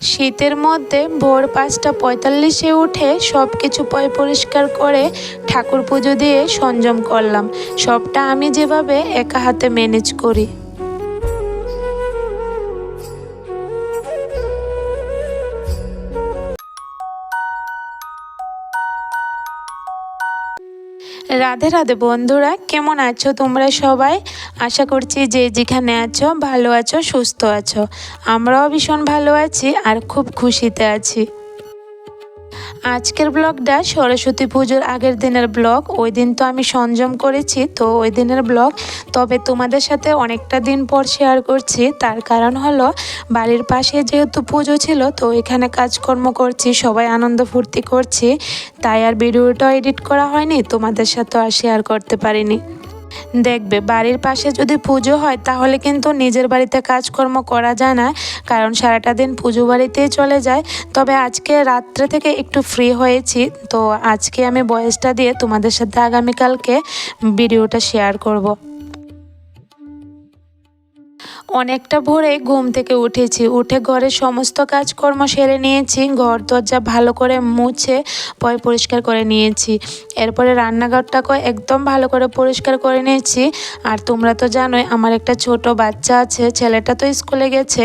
শীতের মধ্যে ভোর পাঁচটা পঁয়তাল্লিশে উঠে সব কিছু পয় পরিষ্কার করে ঠাকুর পুজো দিয়ে সংযম করলাম। সবটা আমি যেভাবে একা হাতে ম্যানেজ করি। রাধে রাধে বন্ধুরা, কেমন আছো তোমরা সবাই? আশা করছি যে যেখানে আছো, ভালো আছো, সুস্থ আছো। আমরাও ভীষণ ভালো আছি আর খুব খুশিতে আছি। আজকের ব্লগটা সরস্বতী পুজোর আগের দিনের ব্লগ। ওই দিন তো আমি সংযম করেছি, তো ওই দিনের ব্লগ। তবে তোমাদের সাথে অনেকটা দিন পর শেয়ার করছি। তার কারণ হলো, বাড়ির পাশে যেহেতু পুজো ছিল, তো এখানে কাজকর্ম করছি, সবাই আনন্দ ফুর্তি করছি। তাই আর ভিডিওটা এডিট করা হয়নি, তোমাদের সাথে আর শেয়ার করতে পারিনি। দেখবে, বাড়ির পাশে যদি পুজো হয় তাহলে কিন্তু নিজের বাড়িতে কাজকর্ম করা যায় না, কারণ সারাটা দিন পুজো বাড়িতেই চলে যায় তবে আজকে রাত্রে থেকে একটু ফ্রি হয়েছি, তো আজকে আমি বয়সটা দিয়ে তোমাদের সাথে আগামীকালকে ভিডিওটা শেয়ার করব। অনেকটা ভোরে ঘুম থেকে উঠেছি। উঠে ঘরের সমস্ত কাজকর্ম সেরে নিয়েছি, ঘর দরজা ভালো করে মুছে পয় পরিষ্কার করে নিয়েছি। এরপরে রান্নাঘরটাকে একদম ভালো করে পরিষ্কার করে নিয়েছি। আর তোমরা তো জানোই আমার একটা ছোট বাচ্চা আছে, ছেলেটা তো স্কুলে গেছে,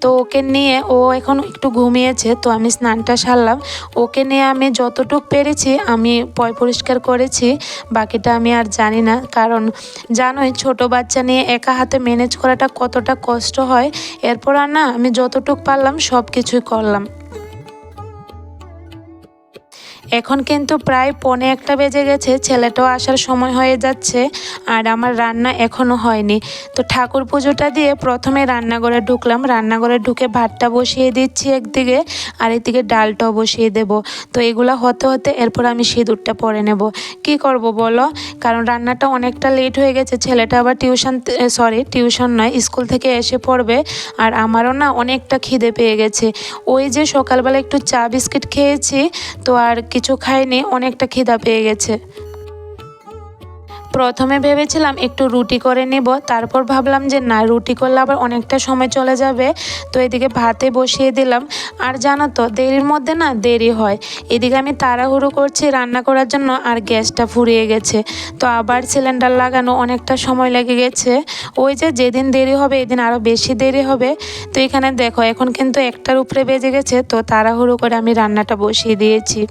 তো ওকে নিয়ে ও এখন একটু ঘুমিয়েছে, তো আমি স্নানটা সারলাম। ওকে নিয়ে আমি যতটুক পেরেছি আমি পয় পরিষ্কার করেছি, বাকিটা আমি আর জানি না। কারণ জানোই ছোট বাচ্চা নিয়ে একা হাতে ম্যানেজ করাটা কতটা কষ্ট হয় এরপর আর না আমি যতটুক পারলাম সব কিছুই করলাম। এখন কিন্তু প্রায় পনে একটা বেজে গেছে, ছেলেটাও আসার সময় হয়ে যাচ্ছে আর আমার রান্না এখনও হয়নি। তো ঠাকুর পুজোটা দিয়ে প্রথমে রান্নাঘরে ঢুকলাম, রান্নাঘরে ঢুকে ভাতটা বসিয়ে দিচ্ছি একদিকে আর এদিকে ডালটাও বসিয়ে দেব। তো এগুলো হতে হতে এরপর আমি সিঁদুরটা পরে নেব। কি করব বলো? কারণ রান্নাটা অনেকটা লেট হয়ে গেছে, ছেলেটা আবার টিউশন সরি টিউশন নয়, স্কুল থেকে এসে পড়বে আর আমারও না অনেকটা খিদে পেয়ে গেছে। ওই যে সকালবেলা একটু চা বিস্কিট খেয়েছি, তো আর কিছু খাইনি, অনেকটা খিদা পেয়ে গেছে। প্রথমে ভেবেছিলাম একটু রুটি করে নিব, তারপর ভাবলাম যে না, রুটি করলে আবার অনেকটা সময় চলে যাবে। তো এদিকে ভাতে বসিয়ে দিলাম। আর জানো তো, দেরির মধ্যে না দেরি হয়। এদিকে আমি তাড়াহুড়ো করছি রান্না করার জন্য, আর গ্যাসটা ফুরিয়ে গেছে। তো আবার সিলিন্ডার লাগানো অনেকটা সময় লেগে গেছে। ওই যে যেদিন দেরি হবে, এদিন আরও বেশি দেরি হবে। তো এখানে দেখো, এখন কিন্তু একটার উপরে বেজে গেছে, তো তাড়াহুড়ো করে আমি রান্নাটা বসিয়ে দিয়েছি।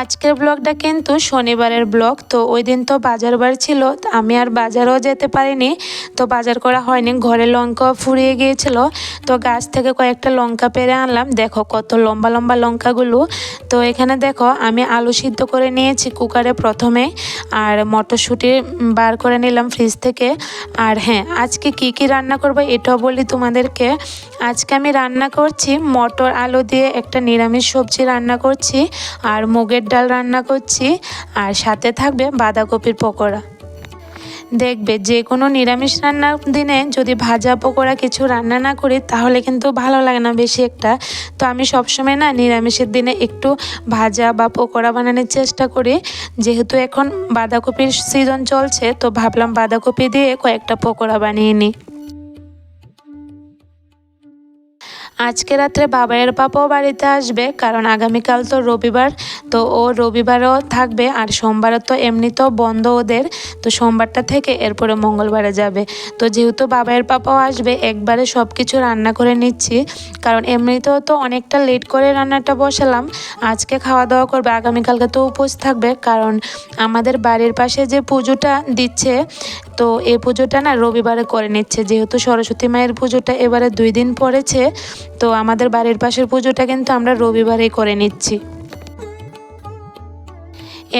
আজকের ব্লগটা কিন্তু শনিবারের ব্লগ, তো ওই দিন তো বাজার বার ছিল আমি আর বাজারও যেতে পারিনি, তো বাজার করা হয়নি, ঘরে লঙ্কা ফুরিয়ে গিয়েছিল, তো গাছ থেকে কয়েকটা লঙ্কা পেরে আনলাম, দেখো কত লম্বা লম্বা লঙ্কাগুলো, তো এখানে দেখো আমি আলু সিদ্ধ করে নিয়েছি কুকারে প্রথমে, আর মটরশুঁটি বার করে নিলাম ফ্রিজ থেকে, আর হ্যাঁ আজকে কি কি রান্না করব এটাও বলি তোমাদেরকে, আজকে আমি রান্না করছি মটর আলু দিয়ে একটা নিরামিষ সবজি রান্না করছি, আর মুগের ডাল রান্না করছি আর সাথে থাকবে বাঁধাকপির পকোড়া। দেখবে যে কোনো নিরামিষ রান্নার দিনে যদি ভাজা পকোড়া কিছু রান্না না করি, তাহলে কিন্তু ভালো লাগে না বেশি একটা। তো আমি সবসময় না নিরামিষের দিনে একটু ভাজা বা পকোড়া বানানোর চেষ্টা করি। যেহেতু এখন বাঁধাকপির সিজন চলছে, তো ভাবলাম বাঁধাকপি দিয়ে কয়েকটা পকোড়া বানিয়ে নিই। আজকে রাত্রে বাবাইয়ের পাপাও বাড়িতে আসবে, কারণ আগামীকাল তো রবিবার, তো ও রবিবারও থাকবে আর সোমবারও তো এমনিতেও বন্ধ ওদের, তো সোমবারটা থেকে এরপরে মঙ্গলবারে যাবে। তো যেহেতু বাবাইয়ের পাপাও আসবে, একবারে সব কিছু রান্না করে নিচ্ছি, কারণ এমনিতেও তো অনেকটা লেট করে রান্নাটা বসালাম, আজকে খাওয়া দাওয়া করবে, আগামীকালকে তো উপোস থাকবে, কারণ আমাদের বাড়ির পাশে যে পুজোটা দিচ্ছে তো এই পুজোটা না রবিবারে করে নিচ্ছে। যেহেতু সরস্বতী মায়ের পুজোটা এবারে দুই দিন পড়েছে, তো আমাদের বাড়ির পাশের পুজোটা কিন্তু আমরা রবিবারেই করে নিচ্ছি।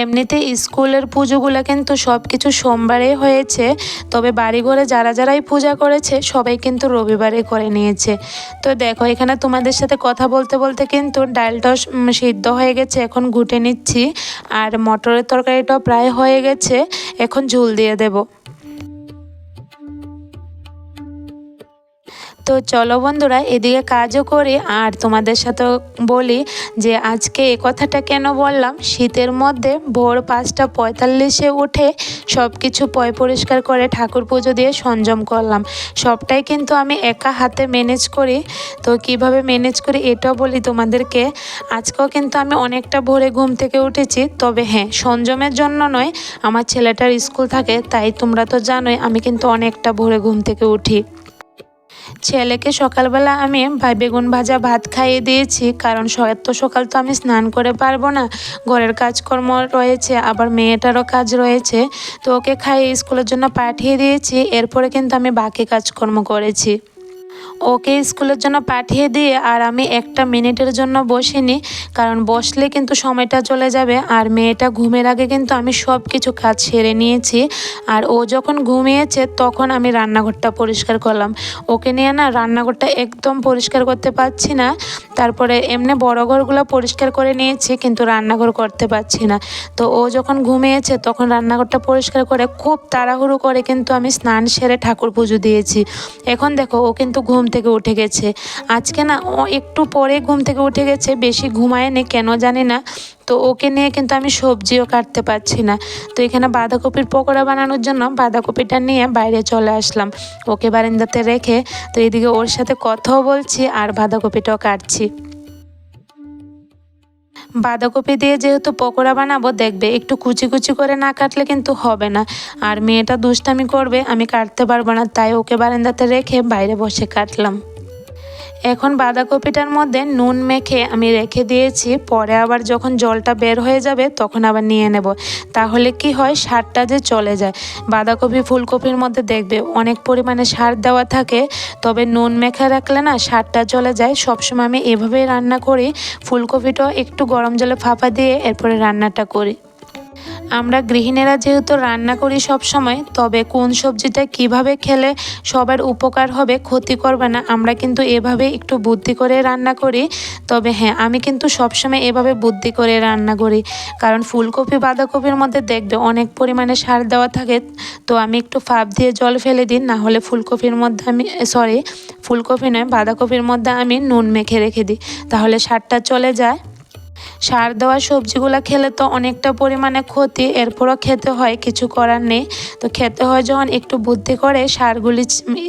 এমনিতে স্কুলের পুজোগুলো কিন্তু সব কিছু সোমবারে হয়েছে, তবে বাড়িঘরে যারা যারাই পূজা করেছে, সবাই কিন্তু রবিবারে করে নিয়েছে। তো দেখো, এখানে তোমাদের সাথে কথা বলতে বলতে কিন্তু ডালটাও সিদ্ধ হয়ে গেছে, এখন ঘুটে নিচ্ছি। আর মটরের তরকারিটাও প্রায় হয়ে গেছে, এখন ঝুল দিয়ে দেবো। তো চলো বন্ধুরা, এদিকে কাজও করি, আর তোমাদের সাথে বলি যে আজকে এ কথাটা কেন বললাম? শীতের মধ্যে ভোর পাঁচটা পঁয়তাল্লিশে উঠে সব কিছু পয় পরিষ্কার করে ঠাকুর পুজো দিয়ে সংযম করলাম। সবটাই কিন্তু আমি একা হাতে ম্যানেজ করি। তো কীভাবে ম্যানেজ করি এটাও বলি তোমাদেরকে। আজকেও কিন্তু আমি অনেকটা ভোরে ঘুম থেকে উঠেছি, তবে হ্যাঁ সংযমের জন্য নয়, আমার ছেলেটার স্কুল থাকে, তাই তোমরা তো জানোই আমি কিন্তু অনেকটা ভোরে ঘুম থেকে উঠি। ছেলেকে সকালবেলা আমি ভাই বেগুন ভাজা ভাত খাইয়ে দিয়েছি, কারণ এত সকাল তো আমি স্নান করে পারব না। ঘরের কাজকর্ম রয়েছে, আবার মেয়েটারও কাজ রয়েছে। তো ওকে খাইয়ে স্কুলের জন্য পাঠিয়ে দিয়েছি, এরপরে কিন্তু আমি বাকি কাজকর্ম করেছি। ওকে স্কুলের জন্য পাঠিয়ে দিয়ে আর আমি একটা মিনিটের জন্য বসিনি, কারণ বসলে কিন্তু সময়টা চলে যাবে আর মেয়েটা ঘুমের আগে কিন্তু আমি সব কিছু কাজ সেরে নিয়েছি। আর ও যখন ঘুমিয়েছে তখন আমি রান্নাঘরটা পরিষ্কার করলাম। ওকে নিয়ে না রান্নাঘরটা একদম পরিষ্কার করতে পারছি না, তারপরে এমনি বড় ঘরগুলো পরিষ্কার করে নিয়েছি কিন্তু রান্নাঘর করতে পারছি না। তো ও যখন ঘুমিয়েছে তখন রান্নাঘরটা পরিষ্কার করে খুব তাড়াহুড়ো করে কিন্তু আমি স্নান সেরে ঠাকুর পুজো দিয়েছি। এখন দেখো ও কিন্তু ঘুম থেকে উঠে গেছে। আজকে না ও একটু পরে ঘুম থেকে উঠে গেছে, বেশি ঘুমায়নি কেন জানি না। তো ওকে নিয়ে কিন্তু আমি সবজিও কাটতে পারছি না। তো এখানে বাঁধাকপির পকোড়া বানানোর জন্য বাঁধাকপিটা নিয়ে বাইরে চলে আসলাম। ওকে বারান্দাতে রেখে তো এদিকে ওর সাথে কথাও বলছি আর বাঁধাকপিটাও কাটছি। বাঁধাকপি দিয়ে যেহেতু পকোড়া বানাবো, দেখবে একটু কুচি কুচি করে না কাটলে কিন্তু হবে না। আর মেয়েটা দুষ্টামি করবে, আমি কাটতে পারব না, তাই ওকে বারান্দাতে রেখে বাইরে বসে কাটলাম। এখন বাঁধাকপিটার মধ্যে নুন মেখে আমি রেখে দিয়েছি। পরে আবার যখন জলটা বের হয়ে যাবে, তখন আবার নিয়ে নেব। তাহলে কি হয়, সারটা যে চলে যায়। বাঁধাকপি, ফুলকপির মধ্যে দেখবে অনেক পরিমাণে সার দেওয়া থাকে, তবে নুন মেখে রাখলে না সারটা চলে যায়। সবসময় আমি এভাবেই রান্না করি। ফুলকপিটাও একটু গরম জলে ফাঁপা দিয়ে এরপরে রান্নাটা করি। আমরা গৃহিণীরা যেহেতু রান্না করি সব সময়, তবে কোন সবজিটা কীভাবে খেলে সবার উপকার হবে ক্ষতি করবে না, আমরা কিন্তু এভাবে একটু বুদ্ধি করে রান্না করি। তবে হ্যাঁ আমি কিন্তু সবসময় এভাবে বুদ্ধি করে রান্না করি। কারণ ফুলকপি, বাঁধাকপির মধ্যে দেখবে অনেক পরিমাণে সার দেওয়া থাকে, তো আমি একটু ফাপ দিয়ে জল ফেলে দিই, না হলে ফুলকপির মধ্যে আমি সরি ফুলকপি নয়, বাঁধাকপির মধ্যে আমি নুন মেখে রেখে দিই, তাহলে সারটা চলে যায়। সার দেওয়া সবজিগুলো খেলে তো অনেকটা পরিমাণে ক্ষতি, এরপরও খেতে হয়, কিছু করার নেই। তো খেতে হয় যখন একটু বুদ্ধি করে, সারগুলি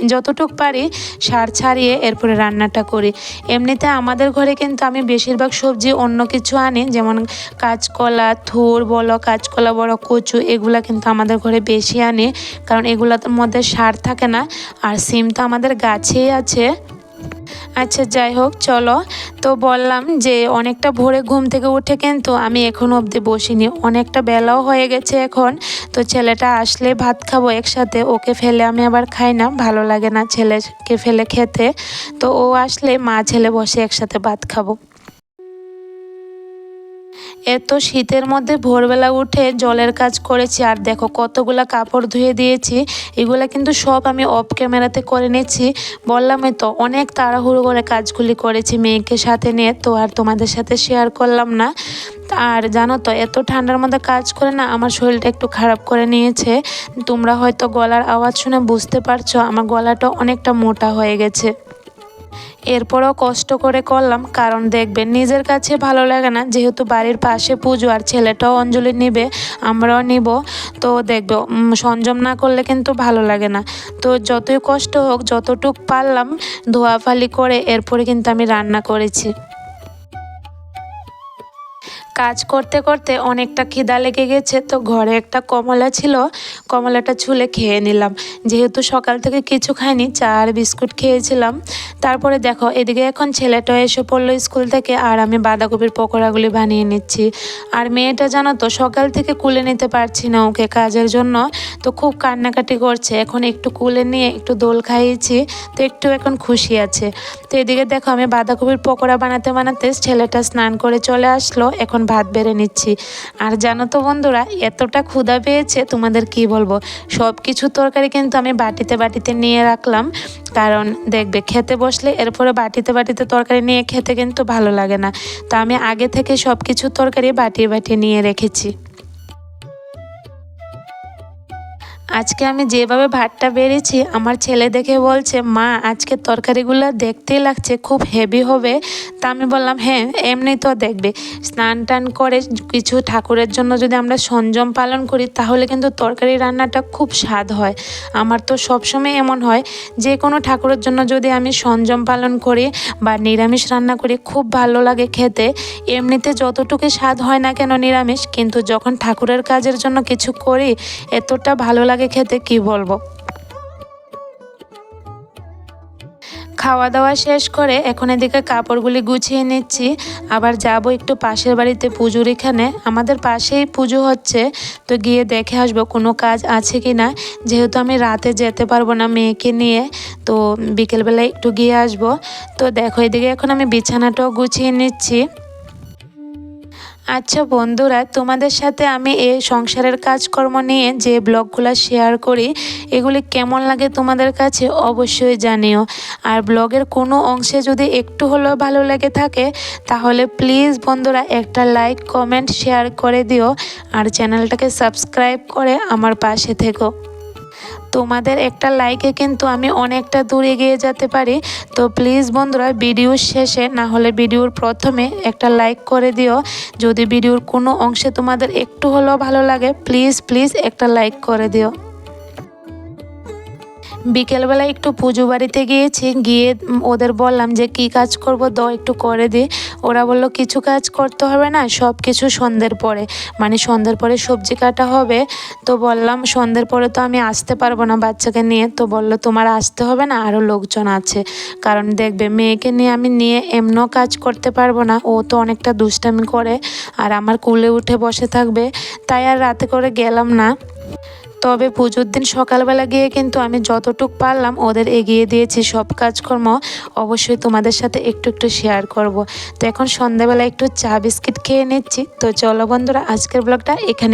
যতটুক পারি সার ছাড়িয়ে এরপরে রান্নাটা করি। এমনিতে আমাদের ঘরে কিন্তু আমি বেশিরভাগ সবজি অন্য কিছু আনি, যেমন কাঁচকলা, থুর বলো, কাঁচকলা বড়, কচু, এগুলা কিন্তু আমাদের ঘরে বেশি আনি। কারণ এগুলোর মধ্যে সার থাকে না। আর সিম তো আমাদের গাছেই আছে। আচ্ছা যাই হোক, চলো। তো বললাম যে অনেকটা ভোরে ঘুম থেকে উঠে কিন্তু আমি এখনও অবধি বসিনি। অনেকটা বেলাও হয়ে গেছে এখন। তো ছেলেটা আসলে ভাত খাব একসাথে, ওকে ফেলে আমি আবার খাই না। ভালো লাগে না ছেলেকে ফেলে খেতে। তো ও আসলে মা, ছেলে বসে একসাথে ভাত খাব। এত শীতের মধ্যে ভোরবেলা উঠে জলের কাজ করেছি, আর দেখো কতগুলা কাপড় ধুয়ে দিয়েছি, এগুলা কিন্তু সব আমি অফ ক্যামেরাতে করে নিয়েছি। বললামই তো অনেক তাড়াহুড়ো করে কাজগুলি করেছি মেয়েকে সাথে নিয়ে, তো আর তোমাদের সাথে শেয়ার করলাম না। আর জানো তো, এত ঠান্ডার মধ্যে কাজ করে না, আমার শরীরটা একটু খারাপ করে নিয়েছে। তোমরা হয়তো গলার আওয়াজ শুনে বুঝতে পারছ, আমার গলাটা অনেকটা মোটা হয়ে গেছে। এরপরও কষ্ট করে করলাম, কারণ দেখবেন নিজের কাছে ভালো লাগে না, যেহেতু বাড়ির পাশে পুজো আর ছেলেটাও অঞ্জলি নিবে, আমরাও নিব। তো দেখবে সংযম না করলে কিন্তু ভালো লাগে না। তো যতই কষ্ট হোক, যতটুক পারলাম ধোয়াফালি করে এরপরে কিন্তু আমি রান্না করেছি। কাজ করতে করতে অনেকটা খিদা লেগে গেছে, তো ঘরে একটা কমলা ছিল, কমলাটা ছুলে খেয়ে নিলাম। যেহেতু সকাল থেকে কিছু খাইনি, চা আর বিস্কুট খেয়েছিলাম। তারপরে দেখো, এদিকে এখন ছেলেটা এসে পড়ল স্কুল থেকে, আর আমি বাঁধাকপির পকোড়াগুলি বানিয়ে নিচ্ছি। আর মেয়েটা জানো তো, সকাল থেকে কুলে নিতে পারছি না ওকে কাজের জন্য, তো খুব কান্নাকাটি করছে। এখন একটু কুলে নিয়ে একটু দোল খাইয়েছি, তো একটু এখন খুশি আছে। তো এদিকে দেখো, আমি বাঁধাকপির পকোড়া বানাতে বানাতে ছেলেটা স্নান করে চলে আসলো, এখন ভাত বেড়ে নিচ্ছি। আর জানো তো বন্ধুরা, এতটা ক্ষুধা পেয়েছে, তোমাদের কি বলব? সব কিছু তরকারি কিন্তু আমি বাটিতে বাটিতে নিয়ে রাখলাম। কারণ দেখবে, খেতে বসলে এরপরে বাটিতে বাটিতে তরকারি নিয়ে খেতে কিন্তু ভালো লাগে না। তো আমি আগে থেকে সব কিছু তরকারি বাটিয়ে বাটিয়ে নিয়ে রেখেছি। আজকে আমি যেভাবে ভাতটা বেড়েছি, আমার ছেলে দেখে বলছে, মা, আজকে তরকারিগুলো দেখতেই লাগছে, খুব হেভি হবে। তা আমি বললাম হ্যাঁ এমনি তো দেখবে। স্নান টান করে কিছু ঠাকুরের জন্য যদি আমরা সংযম পালন করি, তাহলে কিন্তু তরকারি রান্নাটা খুব স্বাদ হয়। আমার তো সবসময় এমন হয়, যে কোনো ঠাকুরের জন্য যদি আমি সংযম পালন করি বা নিরামিষ রান্না করি, খুব ভালো লাগে খেতে। এমনিতে যতটুকু স্বাদ হয় না কেন নিরামিষ, কিন্তু যখন ঠাকুরের কাজের জন্য কিছু করি, এতটা ভালো লাগে খেতে, কি বলব? খাওয়া দাওয়া শেষ করে এখন এদিকে কাপড়গুলি গুছিয়ে নিচ্ছি। আবার যাব একটু পাশের বাড়িতে পুজোর এখানে। আমাদের পাশেই পুজো হচ্ছে। তো গিয়ে দেখে আসব কোনো কাজ আছে কি না যেহেতু আমি রাতে যেতে পারব না মেয়েকে নিয়ে, তো বিকেলবেলায় একটু গিয়ে আসব। তো দেখো এদিকে এখন আমি বিছানাটাও গুছিয়ে নিচ্ছি। আচ্ছা বন্ধুরা, তোমাদের সাথে আমি এই সংসারের কাজকর্ম নিয়ে যে ব্লগগুলো শেয়ার করি, এগুলি কেমন লাগে তোমাদের কাছে অবশ্যই জানিও। আর ব্লগের কোনো অংশে যদি একটু হলেও ভালো লেগে থাকে, তাহলে প্লিজ বন্ধুরা একটা লাইক কমেন্ট শেয়ার করে দিও। আর চ্যানেলটাকে সাবস্ক্রাইব করে আমার পাশে থেকো। তোমাদের একটা লাইকে কিন্তু আমি অনেকটা দূর এগিয়ে যেতে পারি। তো প্লিজ বন্ধুরা ভিডিওর শেষে না হলে ভিডিওর প্রথমে একটা লাইক করে দিও। যদি ভিডিওর কোনো অংশে তোমাদের একটু হলেও ভালো লাগে প্লিজ প্লিজ একটা লাইক করে দিও। বিকেলবেলা একটু পুজো বাড়িতে গিয়েছি, গিয়ে ওদের বললাম যে, কি কাজ করব? দ একটু করে দিই ওরা বলল, কিছু কাজ করতে হবে না সব কিছু সন্ধ্যের পরে। মানে সন্ধ্যের পরে সবজি কাটা হবে। তো বললাম, সন্ধ্যের পরে তো আমি আসতে পারব না বাচ্চাকে নিয়ে। তো বলল, তোমার আসতে হবে না আরও লোকজন আছে। কারণ দেখবে, মেয়েকে নিয়ে আমি নিয়ে এমনও কাজ করতে পারব না। ও তো অনেকটা দুষ্টামি করে, আর আমার কুলে উঠে বসে থাকবে। তাই আর রাতে করে গেলাম না। তবে পুজোর দিন সকালবেলা গিয়ে কিন্তু আমি যতটুক পারলাম ওদের এগিয়ে দিয়েছি সব কাজকর্ম। অবশ্যই তোমাদের সাথে একটু একটু শেয়ার করব। তো এখন সন্ধ্যাবেলা একটু চা বিস্কিট খেয়ে নিচ্ছি। তো চলো বন্ধুরা, আজকের ব্লগটা এখানে